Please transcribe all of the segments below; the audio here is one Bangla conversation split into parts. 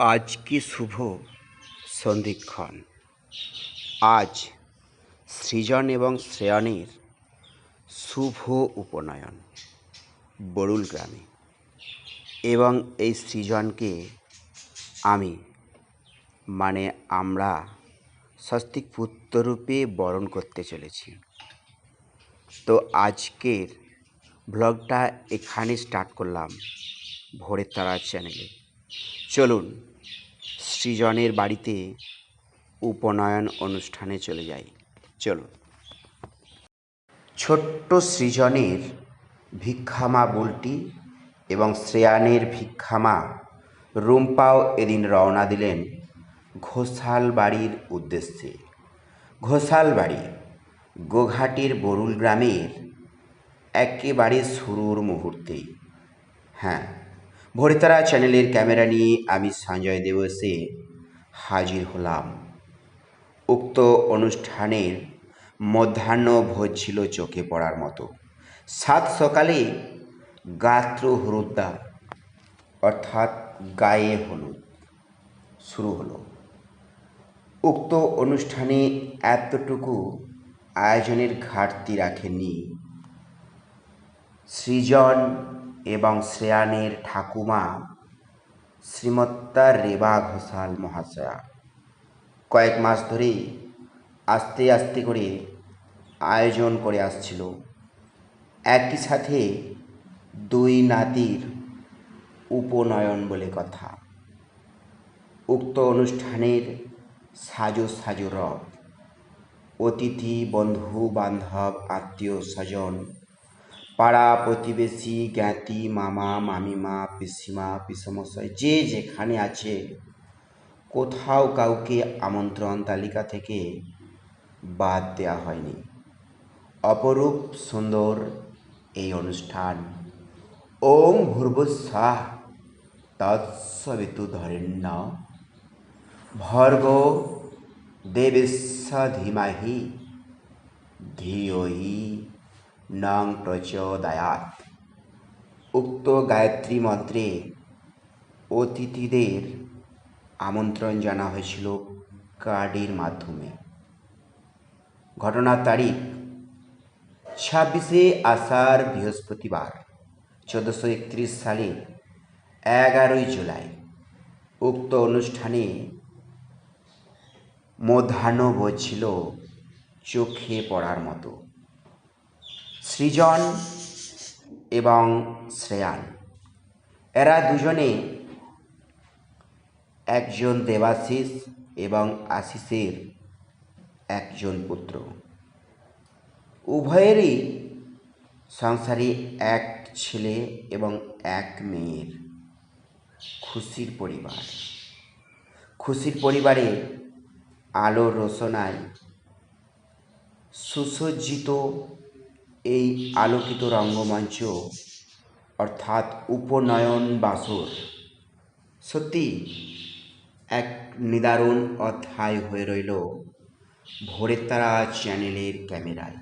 আজ কি শুভ সন্ধিক্ষণ? আজ সৃজন এবং শ্রেয়ণীর শুভ উপনয়ন বরুল গ্রামে। এবং এই সৃজনকে আমি মানে আমরা, স্বস্তিক পুত্ররূপে বরণ করতে চলেছি। তো আজকের ব্লগটা এখানে স্টার্ট করলাম ভোরের তারা চ্যানেলে চলুন, সৃজনের বাড়িতে উপনয়ন অনুষ্ঠানে চলে যাই। চলুন। ছোট্ট সৃজনের ভিক্ষামা বুলটি এবং শ্রেয়ানের ভিক্ষামা রুম্পাও এদিন রওনা দিলেন ঘোষাল বাড়ির উদ্দেশ্যে। ঘোষাল বাড়ি গোঘাটির বরুল গ্রামের একেবারে শুরুর মুহূর্তেই। হ্যাঁ ভোরতারা চ্যানেলের ক্যামেরা নিয়ে আমি সঞ্জয় দেবসে হাজির হলাম। উক্ত অনুষ্ঠানের মধ্যাহ্ন ভোজ ছিল চোখে পড়ার মতো। সাত সকালে গাত্র হলুদ্দা অর্থাৎ গায়ে হলুদ, শুরু হলো। উক্ত অনুষ্ঠানে এতটুকু আয়োজনের ঘাটতি রাখেননি। সৃজন এবং শ্রেয়ানের ঠাকুমা শ্রীমত্তা রেবা ঘোষাল মহাশয়া। কয়েক মাস ধরে আস্তে আস্তে করে আয়োজন করে আসছিল। একই সাথে দুই নাতির উপনয়ন বলে কথা। উক্ত অনুষ্ঠানের সাজো সাজো রব, অতিথি, বন্ধু, বান্ধব, আত্মীয় স্বজন পাড়া, প্রতিবেশী, জ্ঞাতি, মামা, মামিমা, পিসিমা, পিসমশাই, যে যেখানে আছে, কোথাও কাউকে আমন্ত্রণ তালিকা থেকে বাদ দেওয়া হয়নি। অপরূপ সুন্দর এই অনুষ্ঠান। ওম ভূর্ভুস্বাহ তৎসবিতু ধরেণ্য। ভর্গ দেবেশ্ব ধীমাহি ধিয়হি নং প্রচোদয়াত। উক্ত গায়ত্রী মন্ত্রে অতিথিদের আমন্ত্রণ জানা হয়েছিল কার্ডের মাধ্যমে। ঘটনার তারিখ ছাব্বিশে আষাঢ় বৃহস্পতিবার, চোদ্দোশো একত্রিশ সালে এগারোই জুলাই। উক্ত অনুষ্ঠানে মধ্যাহ্ন ছিল চোখে পড়ার মতো। সৃজন এবং শ্রেয়ান। এরা দুজনে একজন দেবাশিস এবং আশিসের একজন পুত্র। উভয়েরই সংসারে এক ছেলে এবং এক মেয়ের খুশির পরিবার। খুশির পরিবারে আলোর রোশনায় সুসজ্জিত এই আলোকিত রঙ্গমঞ্চ, অর্থাৎ উপনয়ন বাসর, সত্যি এক নিদারুণ অধ্যায় হয়ে রইল ভোরের তারা চ্যানেলের ক্যামেরায়।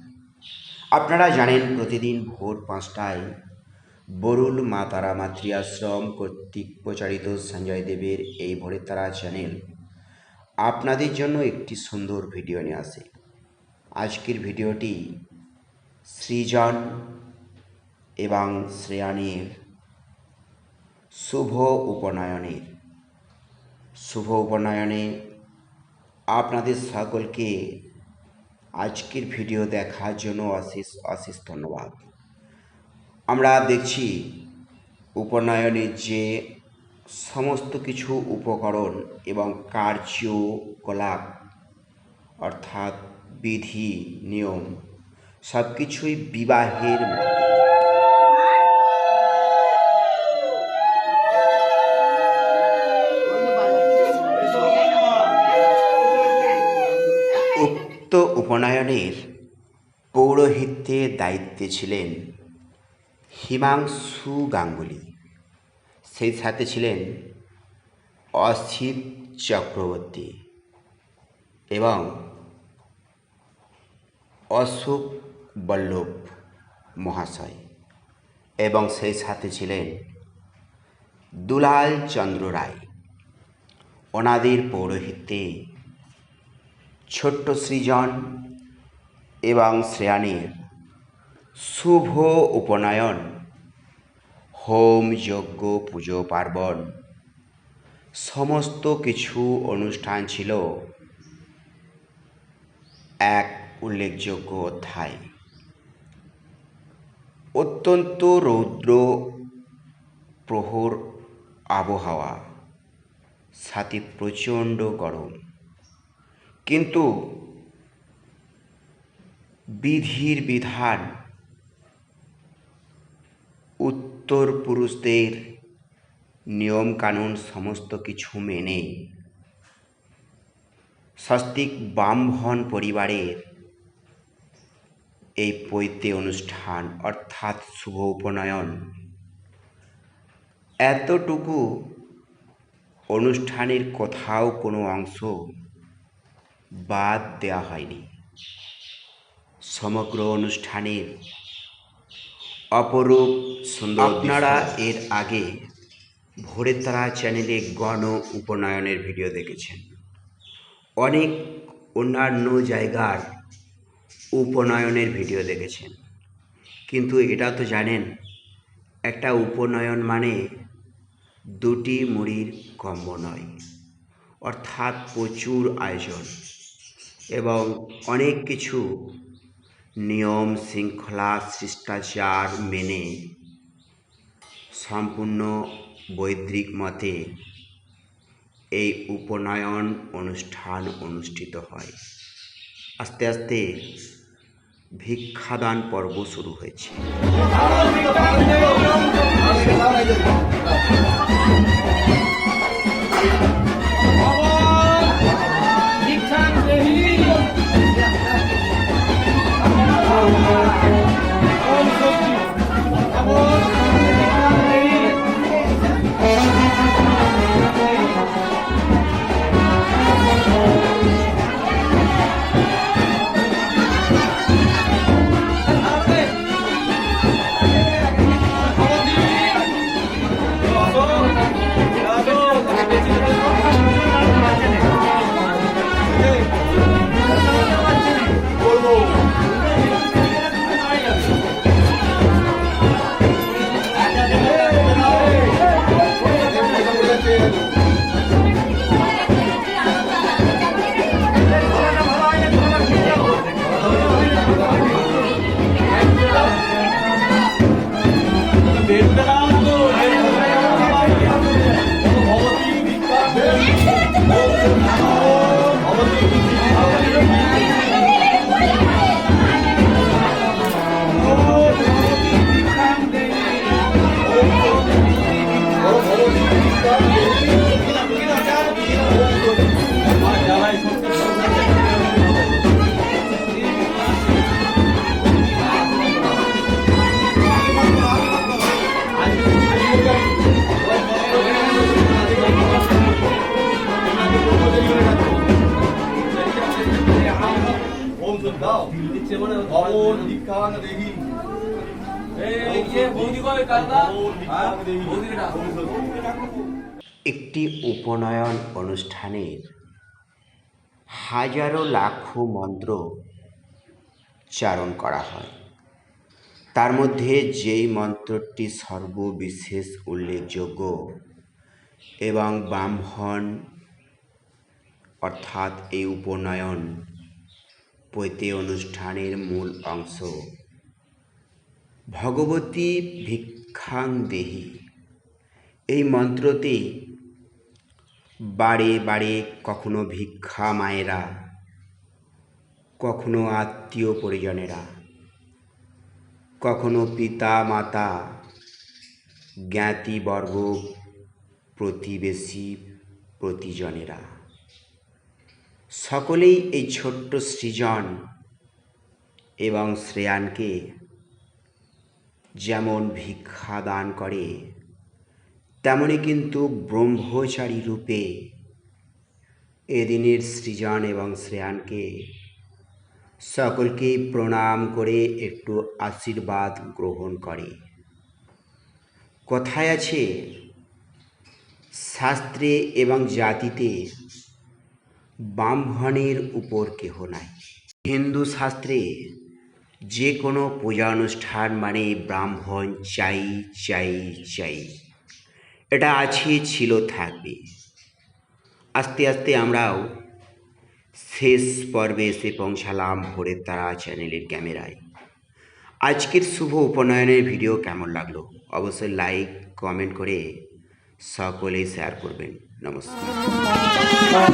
আপনারা জানেন প্রতিদিন ভোর পাঁচটায় বরুল মা তারা মাতৃ আশ্রম কর্তৃক প্রচারিত সঞ্জয় দেবের এই ভোরের তারা চ্যানেল আপনাদের জন্য একটি সুন্দর ভিডিও নিয়ে আসে। আজকের ভিডিওটি সৃজন এবং শ্রেয়ানের শুভ উপনয়নের। শুভ উপনয়নে আপনাদের সকলকে আজকের ভিডিও দেখার জন্য অশেষ অশেষ ধন্যবাদ। আমরা দেখছি উপনয়নের যে সমস্ত কিছু উপকরণ এবং কার্যকলাপ অর্থাৎ বিধি, নিয়ম সব কিছুই বিবাহের উক্ত উপনয়নের পৌরোহিত্যের দায়িত্বে ছিলেন হিমাংশু গাঙ্গুলি। সেই সাথে ছিলেন অসিত চক্রবর্তী এবং অশোক বল্লভ মহাশয় এবং সেই সাথে ছিলেন দুলাল চন্দ্র রায়। অনাদির পৌরোহিত্যে ছোট্ট সৃজন এবং শ্রেয়ানের শুভ উপনয়ন, হোম যজ্ঞ, পুজো, পার্বণ সমস্ত কিছু অনুষ্ঠান ছিল। এক উল্লেখযোগ্য অধ্যায়। অত্যন্ত রৌদ্র প্রহর আবহাওয়া সাথে প্রচণ্ড গরম। কিন্তু বিধির বিধান উত্তর পুরুষদের নিয়মকানুন সমস্ত কিছু মেনে। স্বস্তিক ব্রাহ্মণ পরিবারের এই পৈতে অনুষ্ঠান অর্থাৎ শুভ উপনয়ন। এতটুকু অনুষ্ঠানের কোথাও কোনো অংশ বাদ দেওয়া হয়নি। সমগ্র অনুষ্ঠানের অপরূপ সুন্দর আপনারা এর আগে ভোরে তারা চ্যানেলে গণ উপনয়নের ভিডিও দেখেছেন। অনেক অন্যান্য জায়গার উপনয়নের ভিডিও দেখেছেন। কিন্তু এটা তো জানেন, একটা উপনয়ন মানে দুটি মুড়ির কম্ব নয়, অর্থাৎ প্রচুর আয়োজন এবং অনেক কিছু নিয়ম, শৃঙ্খলা, শিষ্টাচার মেনে সম্পূর্ণ বৈদিক মতে এই উপনয়ন অনুষ্ঠান অনুষ্ঠিত হয়। আস্তে আস্তে ভিক্ষাদান পর্ব শুরু হয়েছে। দীক্ষাং দীক্ষাং দেহি একটি উপনয়ন অনুষ্ঠানের হাজারো লাখো মন্ত্র চারণ করা হয়। তার মধ্যে যেই মন্ত্রটি সর্ববিশেষ উল্লেখযোগ্য এবং ব্রাহ্মণ অর্থাৎ এই উপনয়ন পৈতে অনুষ্ঠানের মূল অংশ। ভগবতী ভিক্ষাং দেহি। এই মন্ত্রতে বাড়ে বাড়ে কখনো ভিক্ষা মায়েরা, কখনো আত্মীয় পরিজনেরা, কখনো পিতা মাতা জ্ঞাতিবর্গ প্রতিবেশী প্রতিজনেরা। সকলেই এই ছোট্ট সৃজন এবং শ্রেয়ানকে যেমন ভিক্ষা দান করে, তেমনি কিন্তু ব্রহ্মচারী রূপে এদিনের সৃজন এবং শ্রেয়ানকে সকলকেই প্রণাম করে একটু আশীর্বাদ গ্রহণ করে। কথায় আছে, শাস্ত্রে এবং জাতিতে ব্রাহ্মণের উপর কেহ নাই। হিন্দু শাস্ত্রে যে কোনো পূজা অনুষ্ঠান মানে ব্রাহ্মণ চাই চাই চাই। এটা আছে, ছিল, থাকবে। আস্তে আস্তে আমরাও শেষ পর্বে এসে পৌঁছালাম ভোরের তারা চ্যানেলের ক্যামেরায়। আজকের শুভ উপনয়নের ভিডিও কেমন লাগল? অবশ্যই লাইক কমেন্ট করে সকলেই শেয়ার করবেন। నమస్కారం.